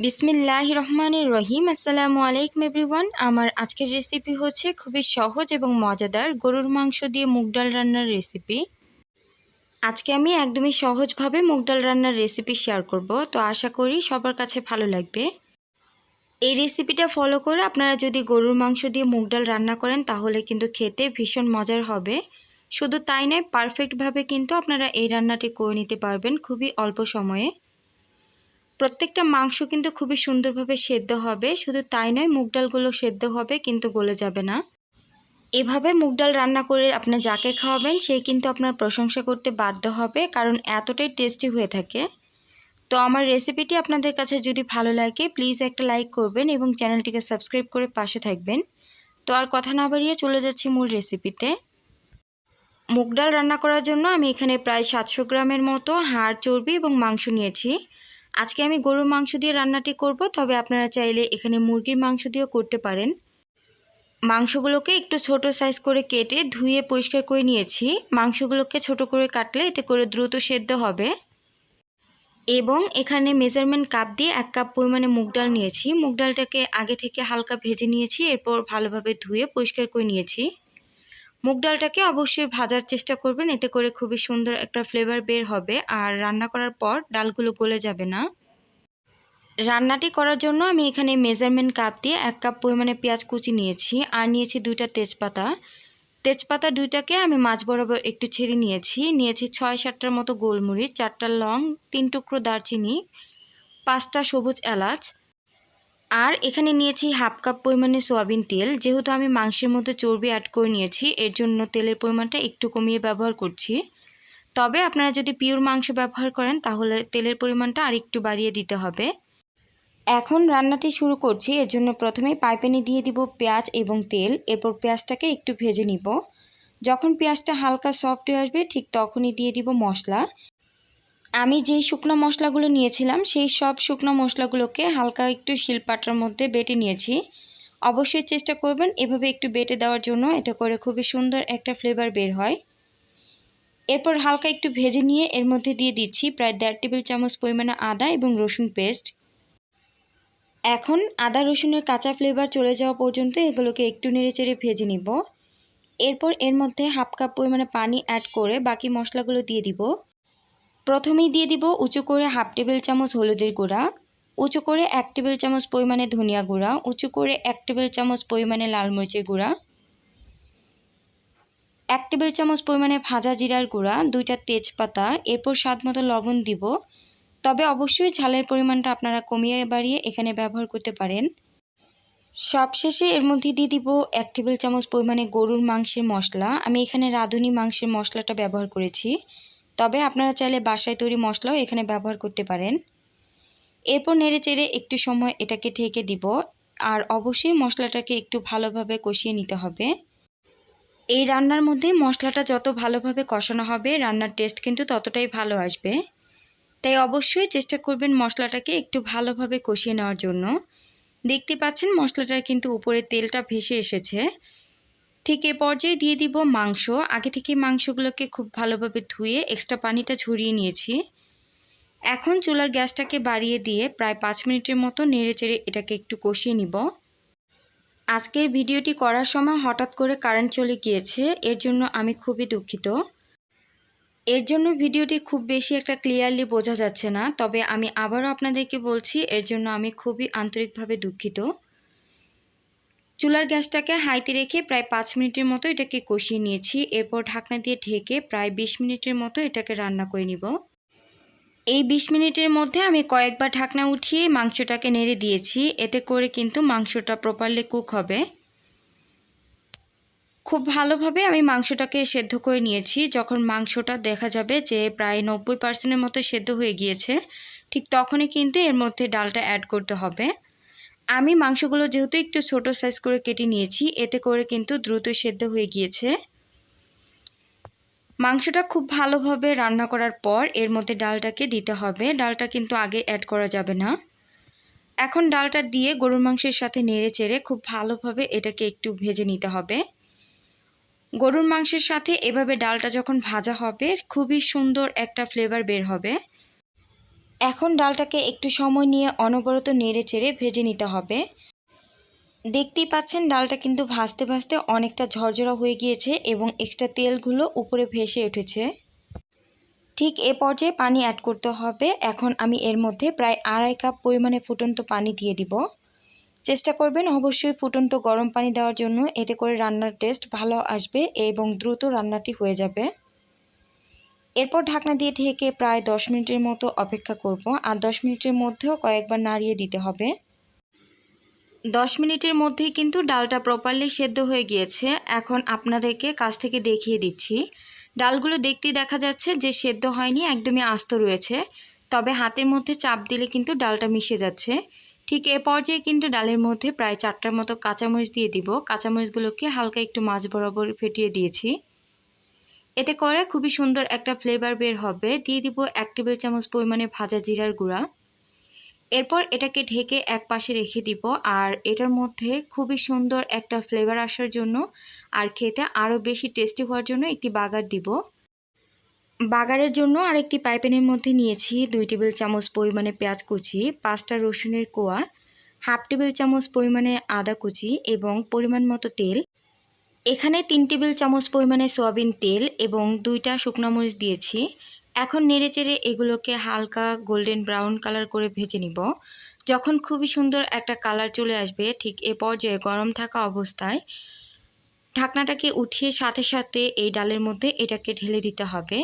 বিসমিল্লাহ রহমানের রহিম। আসসালামু আলাইকুম এভরিওয়ান। আমার আজকের রেসিপি হচ্ছে খুবই সহজ এবং মজাদার গরুর মাংস দিয়ে মুগ ডাল রান্নার রেসিপি আজকে আমি একদমই সহজভাবে মুগ ডাল রান্নার রেসিপি শেয়ার করব। তো আশা করি সবার কাছে ভালো লাগবে। এই রেসিপিটা ফলো করে আপনারা যদি গরুর মাংস দিয়ে মুগ ডাল রান্না করেন, তাহলে কিন্তু খেতে ভীষণ মজার হবে। শুধু তাই নয় পারফেক্টভাবে কিন্তু আপনারা এই রান্নাটি করে নিতে পারবেন খুবই অল্প সময়ে। প্রত্যেকটা মাংস কিন্তু খুবই সুন্দরভাবে সেদ্ধ হবে। শুধু তাই নয়, মুগ ডালগুলো সেদ্ধ হবে, কিন্তু গলে যাবে না। এভাবে মুগ ডাল রান্না করে আপনি যাকে খাওয়াবেন, সে কিন্তু আপনার প্রশংসা করতে বাধ্য হবে, কারণ এতটাই টেস্টি হয়ে থাকে। তো আমার রেসিপিটি আপনাদের কাছে যদি ভালো লাগে, প্লিজ একটা লাইক করবেন এবং চ্যানেলটিকে সাবস্ক্রাইব করে পাশে থাকবেন। তো আর কথা না বাড়িয়ে চলে যাচ্ছি মূল রেসিপিতে। মুগ ডাল রান্না করার জন্য আমি এখানে প্রায় সাতশো গ্রামের মতো হাড়, চর্বি এবং মাংস নিয়েছি। আজকে আমি গরুর মাংস দিয়ে রান্নাটি করব, তবে আপনারা চাইলে এখানে মুরগির মাংস দিয়েও করতে পারেন। মাংসগুলোকে একটু ছোট সাইজ করে কেটে ধুয়ে পরিষ্কার করে নিয়েছি। মাংসগুলোকে ছোট করে কাটলে এতে করে দ্রুত সেদ্ধ হবে। এবং এখানে মেজারমেন্ট কাপ দিয়ে এক কাপ পরিমাণে মুগ ডাল নিয়েছি। মুগ ডালটাকে আগে থেকে হালকা ভেজে নিয়েছি, এরপর ভালোভাবে ধুয়ে পরিষ্কার করে নিয়েছি। মুগ ডালটাকে অবশ্যই ভাজার চেষ্টা করবেন, এতে করে খুবই সুন্দর একটা ফ্লেভার বের হবে। আর রান্না করার পর ডালগুলো গলে যাবে না। রান্নাটি করার জন্য আমি এখানে মেজারমেন্ট কাপ দিয়ে এক কাপ পরিমাণে পেঁয়াজ কুচি নিয়েছি, আর নিয়েছি দুইটা তেজপাতা। তেজপাতা দুইটাকে আমি মাছ বরাবর একটু ছেড়ে নিয়েছি। নিয়েছি ছয় সাতটার মতো গোলমরিচ, চারটা লং, তিন টুকরো দারচিনি, পাঁচটা সবুজ এলাচ আর এখানে নিয়েছি হাফ কাপ পরিমাণে সোয়াবিন তেল। যেহেতু আমি মাংসের মধ্যে চর্বি অ্যাড করে নিয়েছি, এর জন্য তেলের পরিমাণটা একটু কমিয়ে ব্যবহার করছি। তবে আপনারা যদি পিওর মাংস ব্যবহার করেন, তাহলে তেলের পরিমাণটা আর একটু বাড়িয়ে দিতে হবে। এখন রান্নাটি শুরু করছি। এর জন্য প্রথমে পাইপেনে দিয়ে দিব পেঁয়াজ এবং তেল। এরপর পেঁয়াজটাকে একটু ভেজে নিব। যখন পেঁয়াজটা হালকা সফট হয়ে আসবে, ঠিক তখনই দিয়ে দিব মশলা। আমি যেই শুকনো মশলাগুলো নিয়েছিলাম, সেই সব শুকনো মশলাগুলোকে হালকা একটু শিলপাটার মধ্যে বেটে নিয়েছি। অবশ্যই চেষ্টা করবেন এভাবে একটু বেটে দেওয়ার জন্য, এতে করে খুবই সুন্দর একটা ফ্লেভার বের হয়। এরপর হালকা একটু ভেজে নিয়ে এর মধ্যে দিয়ে দিচ্ছি প্রায় দেড় টেবিল চামচ পরিমাণে আদা এবং রসুন পেস্ট। এখন আদা রসুনের কাঁচা ফ্লেভার চলে যাওয়া পর্যন্ত এগুলোকে একটু নেড়ে চেড়ে ভেজে নিব। এরপর এর মধ্যে হাফ কাপ পরিমাণে পানি অ্যাড করে বাকি মশলাগুলো দিয়ে দিব। প্রথমেই দিয়ে দিব উঁচু করে হাফ টেবিল চামচ হলুদের গুঁড়া, উঁচু করে এক টেবিল চামচ পরিমাণে ধনিয়া গুঁড়া, উঁচু করে এক টেবিল চামচ পরিমাণে লাল মরিচের গুঁড়া, এক টেবিল চামচ পরিমাণে ভাজা জিরার গুঁড়া, দুইটা তেজপাতা, এরপর স্বাদ মতো লবণ দিব। তবে অবশ্যই ঝালের পরিমাণটা আপনারা কমিয়ে বাড়িয়ে এখানে ব্যবহার করতে পারেন। সবশেষে এর মধ্যে দিয়ে দিব এক টেবিল চামচ পরিমাণে গরুর মাংসের মশলা। আমি এখানে রাঁধুনি মাংসের মশলাটা ব্যবহার করেছি। তবে আপনারা চাইলে বাসায় তৈরি মশলাও এখানে ব্যবহার করতে পারেন। এরপর নেড়ে চেড়ে একটু সময় এটাকে ঢেকে দিব। আর অবশ্যই মশলাটাকে একটু ভালোভাবে কষিয়ে নিতে হবে। এই রান্নার মধ্যে মশলাটা যত ভালোভাবে কষানো হবে, রান্নার টেস্ট কিন্তু ততটাই ভালো আসবে। তাই অবশ্যই চেষ্টা করবেন মশলাটাকে একটু ভালোভাবে কষিয়ে নেওয়ার জন্য। দেখতে পাচ্ছেন মশলাটার কিন্তু উপরে তেলটা ভেসে এসেছে। ঠিক এ পর্যায়ে দিয়ে দিব মাংস। আগে থেকে মাংসগুলোকে খুব ভালোভাবে ধুয়ে এক্সট্রা পানিটা ঝরিয়ে নিয়েছি। এখন চুলার গ্যাসটাকে বাড়িয়ে দিয়ে প্রায় পাঁচ মিনিটের মতো নেড়ে চেড়ে এটাকে একটু কষিয়ে নিব। আজকের ভিডিওটি করার সময় হঠাৎ করে কারেন্ট চলে গিয়েছে, এর জন্য আমি খুবই দুঃখিত। এর জন্য ভিডিওটি খুব বেশি একটা ক্লিয়ারলি বোঝা যাচ্ছে না, তবে আমি আবারও আপনাদেরকে বলছি, এর জন্য আমি খুবই আন্তরিকভাবে দুঃখিত। চুলার গ্যাসটাকে হাইতে রেখে প্রায় পাঁচ মিনিটের মতো এটাকে কষিয়ে নিয়েছি। এরপর ঢাকনা দিয়ে ঢেকে প্রায় বিশ মিনিটের মতো এটাকে রান্না করে নিব। এই বিশ মিনিটের মধ্যে আমি কয়েকবার ঢাকনা উঠিয়ে মাংসটাকে নেড়ে দিয়েছি। এতে করে কিন্তু মাংসটা প্রপারলি কুক হবে। খুব ভালোভাবে আমি মাংসটাকে সেদ্ধ করে নিয়েছি। যখন মাংসটা দেখা যাবে যে প্রায় নব্বই পার্সেন্টের মতো সেদ্ধ হয়ে গিয়েছে, ঠিক তখনই কিন্তু এর মধ্যে ডালটা অ্যাড করতে হবে। আমি মাংসগুলো যেহেতু একটু ছোট সাইজ করে কেটে নিয়েছি, এতে করে কিন্তু দ্রুত সেদ্ধ হয়ে গিয়েছে। মাংসটা খুব ভালোভাবে রান্না করার পর এর মধ্যে ডালটাকে দিতে হবে। ডালটা কিন্তু আগে অ্যাড করা যাবে না। এখন ডালটা দিয়ে গরুর মাংসের সাথে নেড়ে চেড়ে খুব ভালোভাবে এটাকে একটু ভেজে নিতে হবে। গরুর মাংসের সাথে এভাবে ডালটা যখন ভাজা হবে, খুবই সুন্দর একটা ফ্লেভার বের হবে। এখন ডালটাকে একটু সময় নিয়ে অনবরত নেড়ে চেড়ে ভেজে নিতে হবে। দেখতেই পাচ্ছেন ডালটা কিন্তু ভাজতে ভাজতে অনেকটা ঝরঝরা হয়ে গিয়েছে এবং এক্সট্রা তেলগুলো উপরে ভেসে উঠেছে। ঠিক এ পর্যায়ে পানি অ্যাড করতে হবে। এখন আমি এর মধ্যে প্রায় আড়াই কাপ পরিমাণে ফুটন্ত পানি দিয়ে দিব। চেষ্টা করবেন অবশ্যই ফুটন্ত গরম পানি দেওয়ার জন্য। এতে করে রান্নার টেস্ট ভালো আসবে এবং দ্রুত রান্নাটি হয়ে যাবে। এরপর ঢাকনা দিয়ে ঢেকে প্রায় দশ মিনিটের মতো অপেক্ষা করব আর দশ মিনিটের মধ্যেও কয়েকবার নাড়িয়ে দিতে হবে। দশ মিনিটের মধ্যেই কিন্তু ডালটা প্রপারলি সেদ্ধ হয়ে গিয়েছে। এখন আপনাদেরকে কাছ থেকে দেখিয়ে দিচ্ছি। ডালগুলো দেখতেই দেখা যাচ্ছে যে সেদ্ধ হয়নি, একদমই আস্ত রয়েছে। তবে হাতের মধ্যে চাপ দিলে কিন্তু ডালটা মিশে যাচ্ছে। ঠিক এ পর্যায়ে কিন্তু ডালের মধ্যে প্রায় চারটার মতো কাঁচামরিচ দিয়ে দিব। কাঁচামরিচগুলোকে হালকা একটু মাছ বরাবর ফেটিয়ে দিয়েছি। এতে করে খুবই সুন্দর একটা ফ্লেভার বের হবে। দিয়ে দিব এক টেবিল চামচ পরিমাণে ভাজা জিরার গুঁড়া। এরপর এটাকে ঢেকে এক পাশে রেখে দিব। আর এটার মধ্যে খুবই সুন্দর একটা ফ্লেভার আসার জন্য আর খেতে আরও বেশি টেস্টি হওয়ার জন্য একটি বাগার দিব। বাগারের জন্য আরেকটি পাইপেনের মধ্যে নিয়েছি দুই টেবিল চামচ পরিমাণে পেঁয়াজ কুচি, পাঁচটা রসুনের কোয়া, হাফ টেবিল চামচ পরিমাণে আদা কুচি এবং পরিমাণ মতো তেল। এখানে তিন টেবিল চামচ পরিমাণে সয়াবিন তেল এবং দুইটা শুকনো মরিচ দিয়েছি। এখন নেড়ে চেড়ে এগুলোকে হালকা গোল্ডেন ব্রাউন কালার করে ভেজে নিব। যখন খুবই সুন্দর একটা কালার চলে আসবে, ঠিক এ পর্যায়ে গরম থাকা অবস্থায় ঢাকনাটাকে উঠিয়ে সাথে সাথে এই ডালের মধ্যে এটাকে ঢেলে দিতে হবে।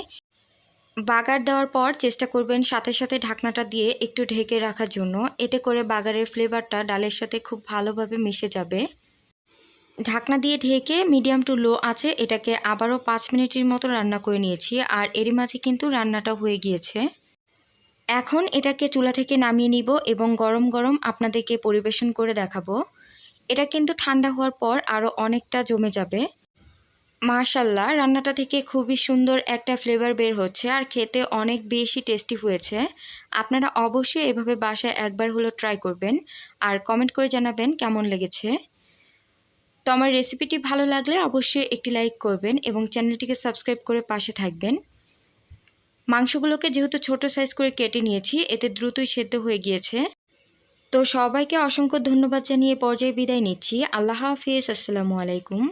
বাগার দেওয়ার পর চেষ্টা করবেন সাথে সাথে ঢাকনাটা দিয়ে একটু ঢেকে রাখার জন্য। এতে করে বাগারের ফ্লেভারটা ডালের সাথে খুব ভালোভাবে মিশে যাবে। ঢাকনা দিয়ে ঢেকে মিডিয়াম টু লো আছে, এটাকে আবারও পাঁচ মিনিটের মতো রান্না করে নিয়েছি, আর এরই মাঝে কিন্তু রান্নাটা হয়ে গিয়েছে। এখন এটাকে চুলা থেকে নামিয়ে নিব এবং গরম গরম আপনাদেরকে পরিবেশন করে দেখাবো। এটা কিন্তু ঠান্ডা হওয়ার পর আরও অনেকটা জমে যাবে। মাশাল্লাহ, রান্নাটা থেকে খুবই সুন্দর একটা ফ্লেভার বের হচ্ছে, আর খেতে অনেক বেশি টেস্টি হয়েছে। আপনারা অবশ্যই এভাবে বাসায় একবার হলো ট্রাই করবেন, আর কমেন্ট করে জানাবেন কেমন লেগেছে। তো আমার রেসিপিটি ভালো লাগলে অবশ্যই একটি লাইক করবেন এবং চ্যানেলটিকে সাবস্ক্রাইব করে পাশে থাকবেন। মাংসগুলোকে যেহেতু ছোট সাইজ করে কেটে নিয়েছি, এতে দ্রুতই সেদ্ধ হয়ে গিয়েছে। তো সবাইকে অসংখ্য ধন্যবাদ জানিয়ে পর্যায়ে বিদায় নিচ্ছি। আল্লাহ হাফিজ, আসসালামু আলাইকুম।